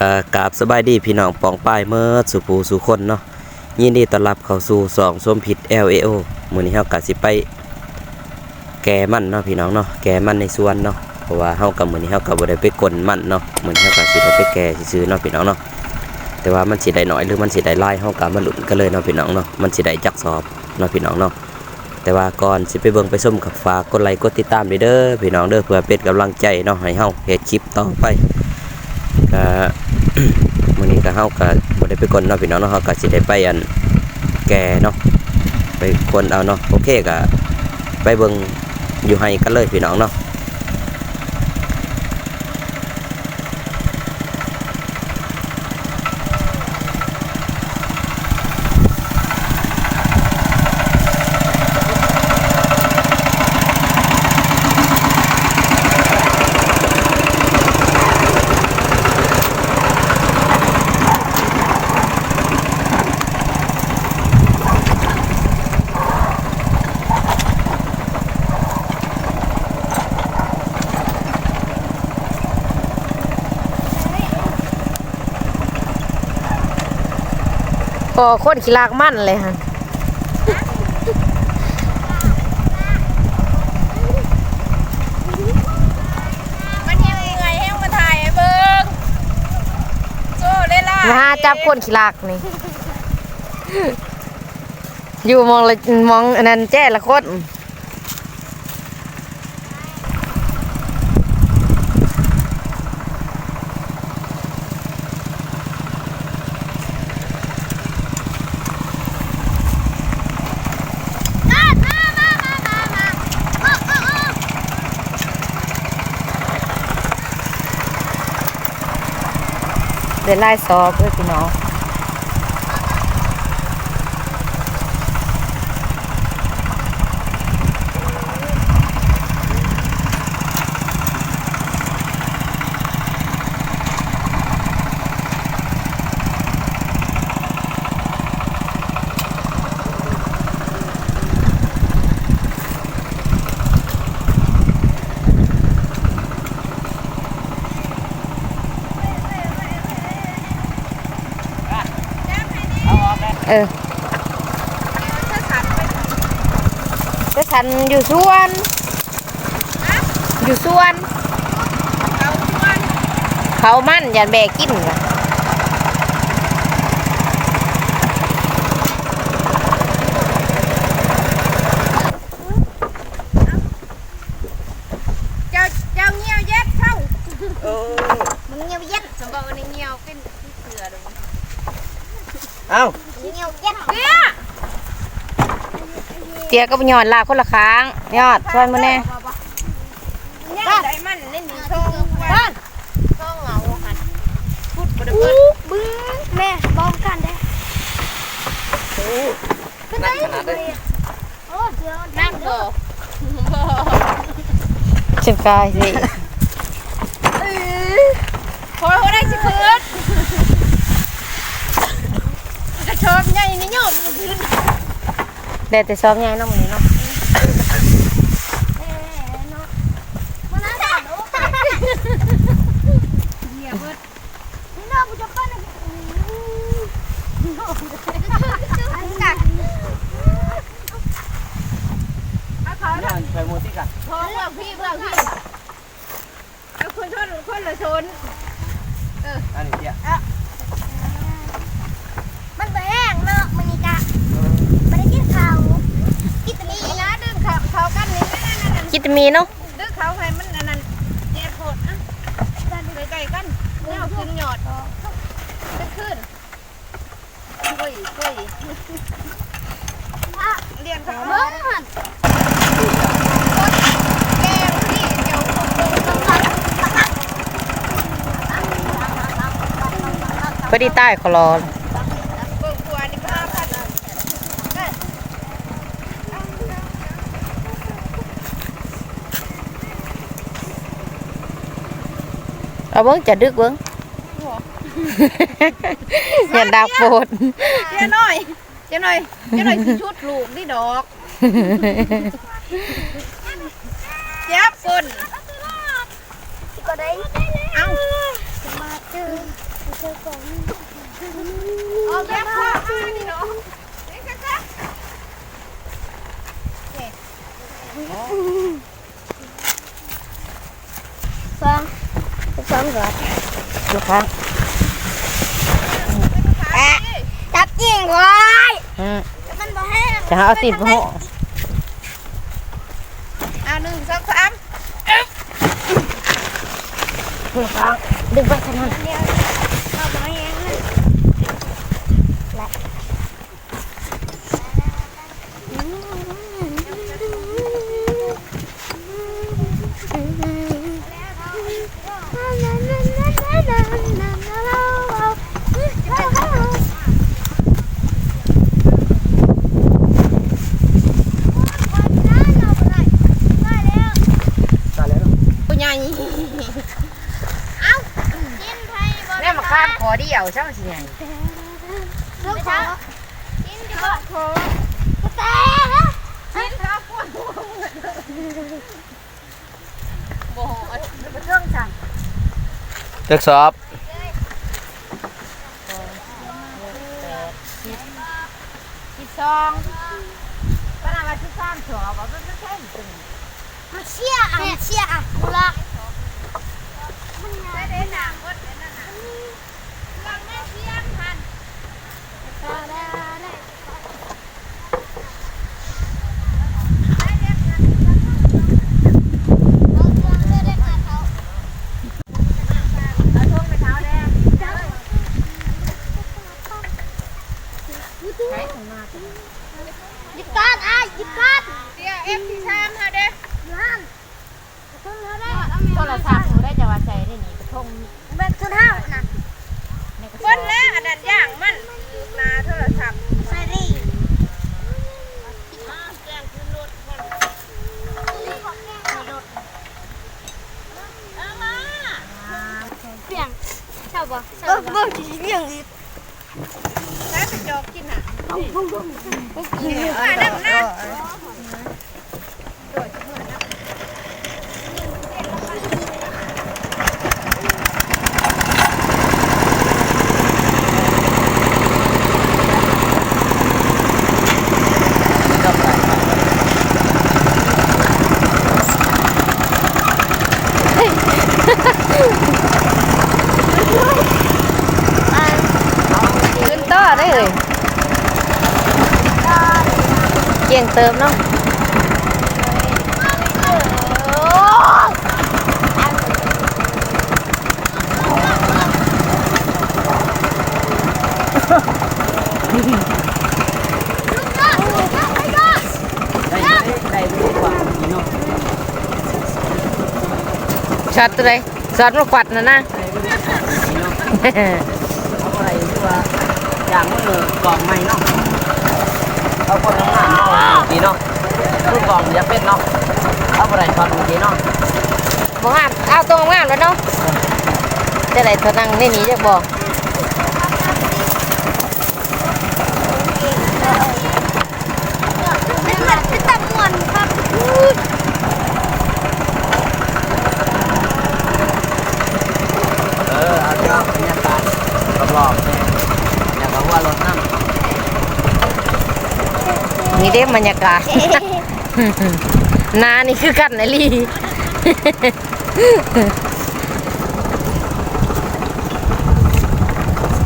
กกาบสบายดีพี่น้องปองป้ายเมื่อสุภูสุคนเนาะยินดีต้อนรับเข้าสู่สองส้มผิด LAO มื้อนี้เฮากะสิไป แกมันเนาะพี่น้องเนาะแกมันในสวนเนาะเพราะว่าเฮากับมื้อนี้เฮาก็บ่ได้ไปกลมันเนาะมื้อนี้เฮาก็สิได้ไปแก่ซื่อๆเนาะพี่น้องเนาะแต่ว่ามันสิได้น้อยหรือมันสิได้หลายเฮาก็มาลุ้นกันเลยเนาะพี่น้องเนาะมันสิได้จักสอบเนาะพี่น้องเนาะแต่ว่าก่อนสิไปเบิ่งไปส้มกับฝากกดไลค์กดติดตามเด้อพี่น้องเด้อเพื่อเป็นกำลังใจเนาะให้เฮาเฮ็ดคลิปต่อไป ก็มื้อนี้ก็เฮาก็บ่ได้ไปกลเนาะพี่น้องเนาะเฮาก็สิได้ไปอันแก่เนาะไปคนเอาเนาะโอเคก็ไปเบิ่งอยู่ให้กันเลยพี่น้องเนาะ อคนขี้ลากมั่นเลยฮะมันเฮ็ดยังไงให้มาถ่ายให้เบิ่งโซ่เลยล่ะมาหาจับคนขี้ลากนี่ อยู่มองละมองอันนั้นแจ้ละคน มามามามามามาโอ้โอ้โอ้ เดินไล่ซอบเพื่อพี่น้อง เออแต่ฉันอยู่สวน อยู่สวนเอาชวน เขามั่นอยันแบกกินว่ะเจ้าเจ้าเงียวเย็ดเข้ามึงเงียวเย็ดสมบอกว่าในเงียวเป็นที่เสือเลยเอา เงียวเย็ดเกี้ยเตียก็ไปหยอดลาคนละค้างยอดช่วยมาแน่เนี่ยได้มันเล่นหนึ่งทองบ้านทองเหงาหันพูดบ่ได้เพิ่นบึ้งแม่บอกกันได้นั่นขนาดเลยโอ้เดี๋ยวนั่งบ่บ่ฉันกายสิพอเขาได้สิคืนกระชอบใหญ่นี่ยอมมันคืน ได้แต่ซ้อมใหญ่เน้องมือนี้เนาะมันน่าจะรู้เหี้ยเบิดนี่น้องกูจะปั้นอันกัดเอาเขานี่ใส่หมูติกะพอเพื่อพี่เพื่อพี่เอาคนชนคนละชนอันนี้เตี้ยมันแห้งเนาะมันนี่กะไม่ได้กินข้าวกินแต่ นี่ นี่ นะดึงเขาเขากันนี่นั่นนั่นนั่น คิด มีเนาะดึงเขาให้มันอันนั้นเจ็บปวดอะกันไกลๆกันเนี่ยเอาขึ้นหยอดขึ้นขึ้นคุยคุยเรียนเขาเบิ้งหันแก้วพี่เดี๋ยวคงลงต้องพอดีใต้คลอ เบิ่งตัวนี่ห้าพัน เอาเบิ้งจะดึกเบิ้งอย่าดาโปดเจ้าหน่อยเจ้าหน่อยเจ้าหน่อยสิชุดลูกนี่ดอกเจ็บคนที่ก็ได้เอ้ามาเจอเจอก่อนเอาแม่พ่อมานี่เนาะเด็กจ้ะ ฟังฟังก่อน ลูกค้าจับจริงไว้อืมมันบ่แห้งจะเอาติดหัวอ่าหนึ่งสองสามลูกค้าดึงไปขนาด เดียวเอาบ่แห้งเลย ผู้ใหญ่แม่มาข้าม ขอเดียวช่างสิใหญ่ลูกขอกินดีกว่าขอกระแตนะชิ้นเท้าปวดหัวโอ้โหเครื่องสั่งทดสอบที่สองปนามาที่สามสอบว่าเป็นแค่ตึงมาเชี่ยอะเชี่ยอะกูละได้ได้หนังวั ยิบก้านอะหยิบก้านเดี๋ยวเอฟที่ชามค่ะเด้นั่นต้นวได้โทรศัพท์หนูได้จะว่าใช้ได้นี่กระทงเบ็ดต้นห้านะในะคสอนแล้วอันนั้นย่างมัน นาโทรศัพท์ใส่ดิแจ้งขึ้นรถคนเอามาเปลี่ยนชอบปะชอบปะจะเปลี่ยนอีกแล้วจะจอกกินอะมานั่งนั่งนต่อได้เลย เกี่ยงเติมเนาะได้ได้ดีกว่านี่เนาะช็อตตัวใดช็อตมาขวัดนะนะนี่เนาะเอาอะไรที่ว่าอย่างมือกล่องใหม่เนาะ เอาคนทำงานเนาะดีเนาะคือกล่องอย่าเป็นเนาะเอาอะไรตอนเมื่อกี้เนาะบ่งามเอาตรงงามแล้วเนาะจะได้เธอนั่งในนี้จะบอก เป็นเหมือนเป็นตะมวนครับ เออเอาเจ้าบรรยากาศรอบๆเนี่ยอยากเอาว่ารถนั่ง นี่ เด้บรรยากาศ นานี่คือกันไอลี่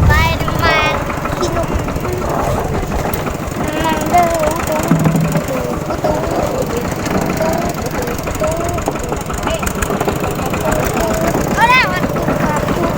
ไปน้ำมันขี้นกมันเดินตุ้งตุ้งตุ้งเอาแล้วมันตุ้งครับตุ้ง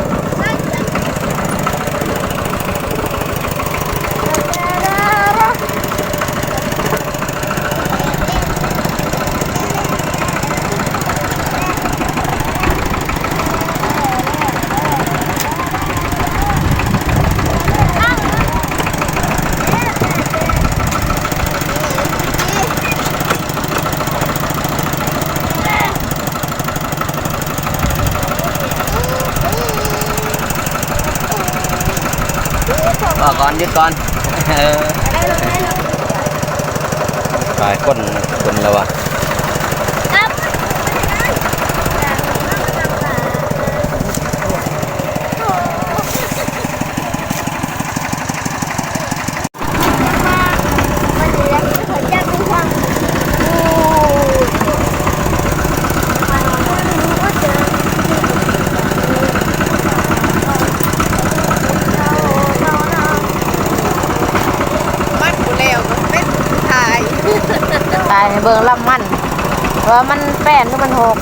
ก็ก่อน หยุดก่อน เออปลายคนคนแล้ววะ มันแปดหรือมันหก